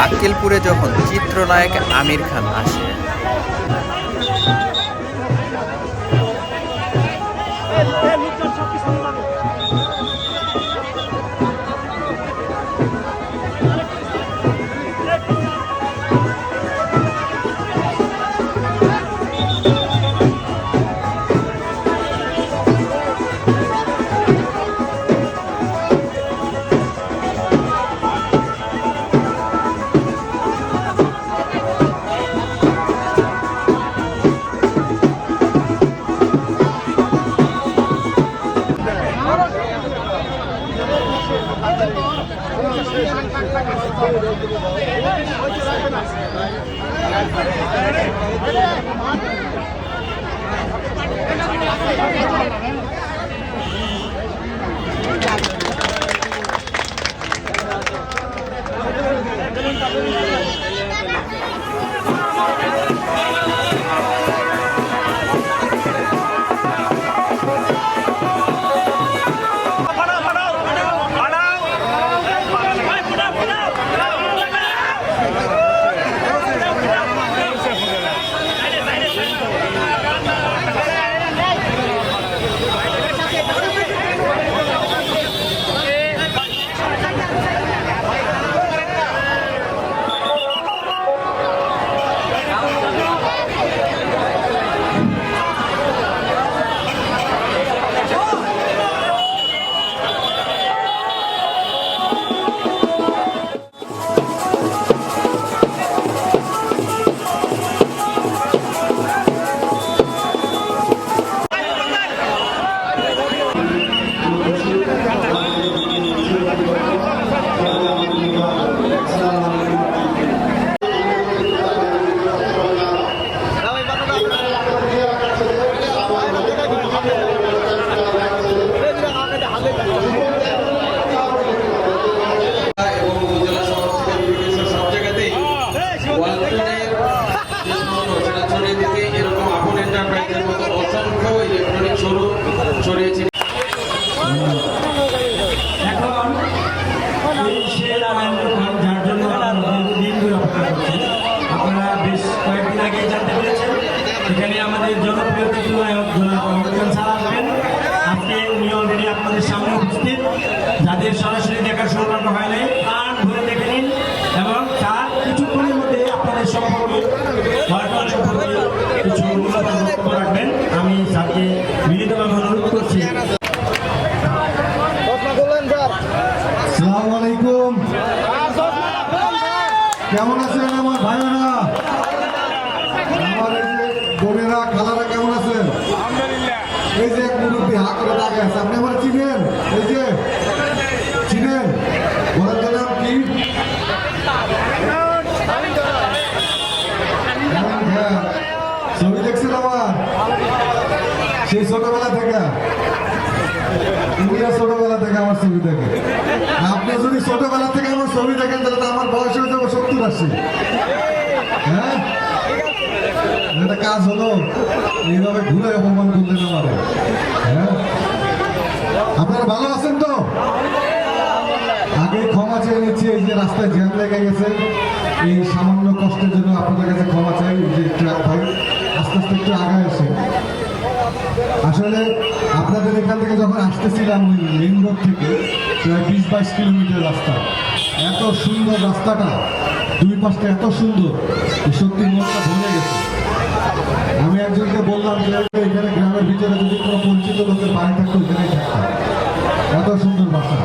আক্কেলপুরে যখন চিত্রনায়ক আমির খান আসে এবং এখানে আমাদের জনপ্রিয় চিত্রনায়ক খান স্যার আসবেন আজকে উনি অলরেডি আপনাদের সামনে উপস্থিত। যাদের সরাসরি দেখার সৌভাগ্য হয় নাই প্রাণ ভরে দেখে নিন এবং তার কিছুক্ষণের মধ্যে আপনাদের সম্পর্কে সম্পর্কে কিছু মূল্যবান বক্তব্য রাখবেন। আমি স্যারকে বিনীতভাবে অনুরোধ করছি। কেমন আছেন আমার ভাইয়েরা আমার এই যে বোনেরা খালারা কেমন আছেন? এই যে এক মুরব্বী হা করে তাকে আছে আপনি আমার চিনেন? এই যে চিনেন? বলেন নাম কি? হ্যাঁ, ছবি দেখছেন আমার? সেই ছোটবেলা থেকে। ইন্ডিয়া ছোটবেলা থেকে আমার ছবি দেখে। আপনি যদি ছোটবেলা থেকে আমার ছবি দেখেন তাহলে তো আমার বয়স হয়ে যাবে সত্তর আশি। হ্যাঁ? এটা কাজ হলো, এইভাবে ঘুরে অপমান করলেন আমারে হ্যাঁ? আপনারা ভালো আছেন তো? আগে ক্ষমা চেয়ে নিচ্ছি, এই যে রাস্তায় জ্যাম লেগে গেছে। এই সামান্য কষ্টের জন্য আপনাদের কাছে ক্ষমা চাই যে ট্রাক ভাই আস্তে আস্তে একটু আগায় আসে আসলে আপনাদের এখান থেকে যখন আসতেছিলাম ওই মেন রোড থেকে, প্রায় বিশ বাইশ কিলোমিটার রাস্তা। এত সুন্দর রাস্তাটা, দুই পাশটা এত সুন্দর সত্যি মনটা ভরে গেছে। আমি একজনকে বললাম যে, এখানে গ্রামের ভিতরে যদি কোনো পরিচিত লোকের বাড়ি থাকতো ওইখানেই থাকতাম। এত সুন্দর বাসা।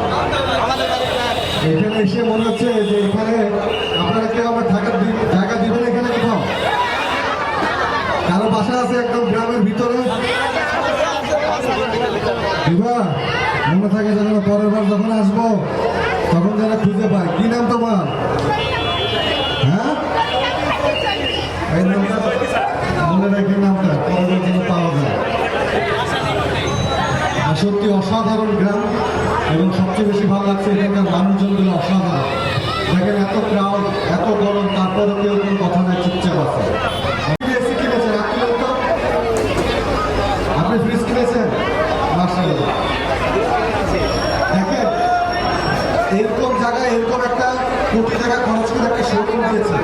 এখানে এসে মনে হচ্ছে যে, এখানে আপনারা কেউ আমার থাকার জায়গা দিবেন এখানে কোথাও? কারও বাসা আছে একদম গ্রামের ভিতরে? দিবা মনে থাকে যেন পরের বার যখন আসব, তখন যেন খুঁজে পাই। কি নাম তোমার হ্যাঁ এই নামটা মনে রেখে নামটা পরের বার যেন পাওয়া যায় আর সত্যি অসাধারণ গ্রাম, এবং সবচেয়ে বেশি ভালো লাগছে এখানকার মানুষজনগুলো অসাধারণ। দেখেন এত ক্রাউড এত গরম তারপরে কেউ কোনো কথা নাই, চুপচাপ আছে। এরকম জায়গায়, এরকম একটা কোটি টাকা খরচ সুন্দর একটা শোরুম দিয়েছে।